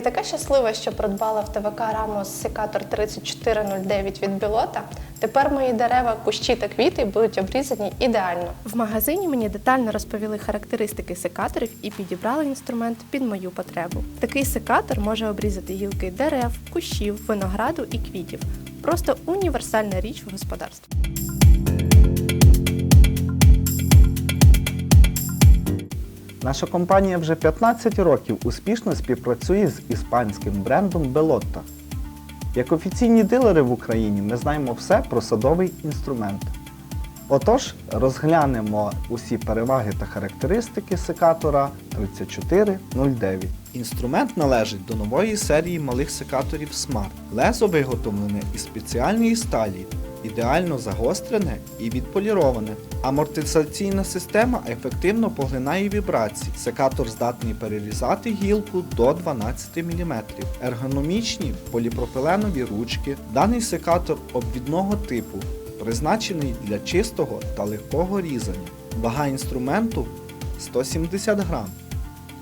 така щаслива, що придбала в ТВК Рамос секатор 3409 від Білота. Тепер мої дерева, кущі та квіти будуть обрізані ідеально. В магазині мені детально розповіли характеристики секаторів і підібрали інструмент під мою потребу. Такий секатор може обрізати гілки дерев, кущів, винограду і квітів. Просто універсальна річ в господарстві. Наша компанія вже 15 років успішно співпрацює з іспанським брендом Белотта. Як офіційні дилери в Україні ми знаємо все про садовий інструмент. Отож, розглянемо усі переваги та характеристики секатора 3409. Інструмент належить до нової серії малих секаторів Smart. Лезо виготовлене із спеціальної сталі, ідеально загострене і відполіроване. Амортизаційна система ефективно поглинає вібрації. Секатор здатний перерізати гілку до 12 мм. Ергономічні поліпропиленові ручки. Даний секатор обвідного типу, призначений для чистого та легкого різання. Вага інструменту 170 грам.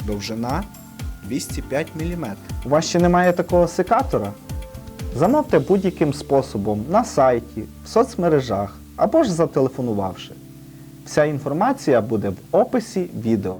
Довжина 205 мм. У вас ще немає такого секатора? Замовте будь-яким способом на сайті, в соцмережах або ж зателефонувавши. Вся інформація буде в описі відео.